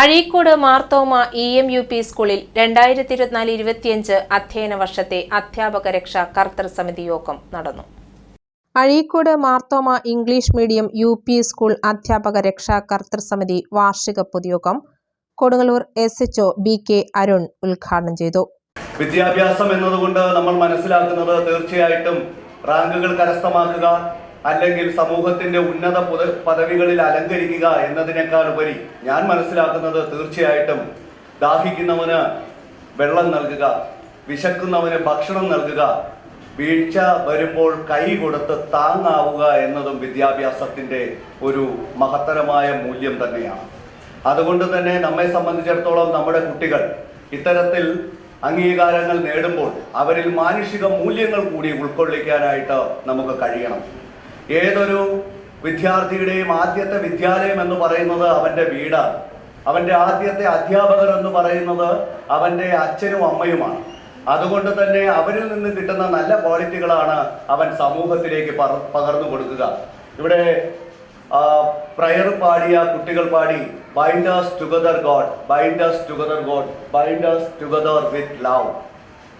Azhikode Marthoma E M U P സ്കൂളിൽ രണ്ടായിരത്തി ഇരുപത്തിനാല് ഇരുപത്തിയഞ്ച് അധ്യയന വർഷത്തെ അധ്യാപക രക്ഷാ കർത്തൃ സമിതി യോഗം നടന്നു. Azhikode Marthoma English medium U P school അധ്യാപക രക്ഷാ കർത്തൃ സമിതി വാർഷിക പൊതുയോഗം Kodungallur S H B K Arun ഉദ്ഘാടനം ചെയ്തു. വിദ്യാഭ്യാസം എന്നതുകൊണ്ട് നമ്മൾ മനസ്സിലാക്കുന്നത് തീർച്ചയായിട്ടും റാങ്കുകൾ കരസ്ഥമാക്കുക അല്ലെങ്കിൽ സമൂഹത്തിന്റെ ഉന്നത പദവികളിൽ അലങ്കരിക്കുക എന്നതിനേക്കാൾ ഉപരി ഞാൻ മനസ്സിലാക്കുന്നത് തീർച്ചയായിട്ടും ദാഹിക്കുന്നവന് വെള്ളം നൽകുക വിശക്കുന്നവന് ഭക്ഷണം നൽകുക വീഴ്ച വരുമ്പോൾ കൈ കൊടുത്ത് താങ്ങാവുക എന്നതും വിദ്യാഭ്യാസത്തിന്റെ ഒരു മഹത്തരമായ മൂല്യം തന്നെയാണ്. അതുകൊണ്ട് തന്നെ നമ്മെ സംബന്ധിച്ചിടത്തോളം നമ്മുടെ കുട്ടികൾ ഇത്തരത്തിൽ അംഗീകാരങ്ങൾ നേടുമ്പോൾ അവരിൽ മാനുഷിക മൂല്യങ്ങൾ കൂടി ഉൾക്കൊള്ളിക്കാനായിട്ട് നമുക്ക് കഴിയണം. ഏതൊരു വിദ്യാർത്ഥിയുടെയും ആദ്യത്തെ വിദ്യാലയം എന്ന് പറയുന്നത് അവന്റെ വീടാണ്. അവന്റെ ആദ്യത്തെ അധ്യാപകർ എന്ന് പറയുന്നത് അവന്റെ അച്ഛനും അമ്മയുമാണ്. അതുകൊണ്ട് തന്നെ അവരിൽ നിന്ന് കിട്ടുന്ന നല്ല ക്വാളിറ്റികളാണ് അവൻ സമൂഹത്തിലേക്ക് പകർന്നു കൊടുക്കുക. ഇവിടെ പ്രയർ പാടിയ കുട്ടികൾ പാടി bind binders together god binders together god binders together with love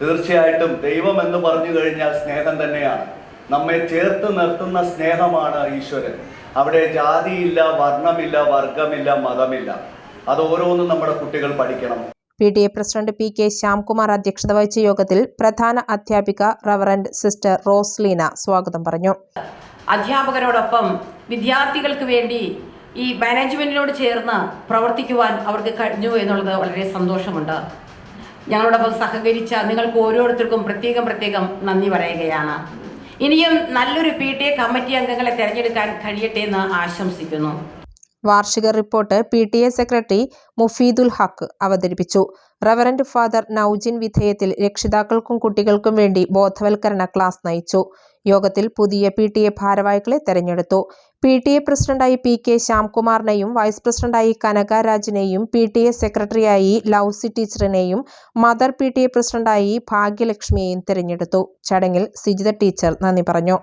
തീർച്ചയായിട്ടും ദൈവം എന്ന് പറഞ്ഞു കഴിഞ്ഞാൽ സ്നേഹം തന്നെയാണ്. നമ്മെ ചേർത്ത് നിർത്തുന്ന സ്നേഹമാണ് ഈശ്വരൻ. അവിടെ ജാതിയില്ല വർണമില്ല വർഗമില്ല മതമില്ല. അത് ഓരോന്നും നമ്മുടെ കുട്ടികൾ പഠിക്കണം. P T A president P K Shyamkumar അധ്യക്ഷത വഹിച്ച യോഗത്തിൽ പ്രധാന അധ്യാപിക റവറന്റ് സിസ്റ്റർ റോസ്ലീന സ്വാഗതം പറഞ്ഞു. അധ്യാപകരോടൊപ്പം വിദ്യാർത്ഥികൾക്ക് വേണ്ടി ഈ മാനേജ്മെന്റിനോട് ചേർന്ന് പ്രവർത്തിക്കുവാൻ അവർക്ക് കഴിഞ്ഞു എന്നുള്ളത് വളരെ സന്തോഷമുണ്ട്. ഞങ്ങളോടൊപ്പം സഹകരിച്ച നിങ്ങൾക്ക് ഓരോരുത്തർക്കും പ്രത്യേകം പ്രത്യേകം നന്ദി പറയുകയാണ്. ഇനിയും നല്ലൊരു പി ടി എ കമ്മിറ്റി അംഗങ്ങളെ തിരഞ്ഞെടുക്കാൻ കഴിയട്ടെ എന്ന് ആശംസിക്കുന്നു. വാർഷിക report P T A secretary Mufeedul Haq അവതരിപ്പിച്ചു. റവറന്റ് ഫാദർ നൌജിൻ വിധേയത്തിൽ രക്ഷിതാക്കൾക്കും കുട്ടികൾക്കും വേണ്ടി ബോധവൽക്കരണ ക്ലാസ് നയിച്ചു. യോഗത്തിൽ പുതിയ പി ടി എ ഭാരവാഹികളെ തെരഞ്ഞെടുത്തു. പി ടി എ പ്രസിഡന്റായി പി കെ ശ്യാംകുമാറിനെയും വൈസ് പ്രസിഡന്റായി കനകരാജിനെയും പി ടി എ സെക്രട്ടറിയായി ലൗസി ടീച്ചറിനെയും മദർ പി ടി എ പ്രസിഡന്റായി ഭാഗ്യലക്ഷ്മിയെയും തെരഞ്ഞെടുത്തു. ചടങ്ങിൽ സിജിത ടീച്ചർ നന്ദി പറഞ്ഞു.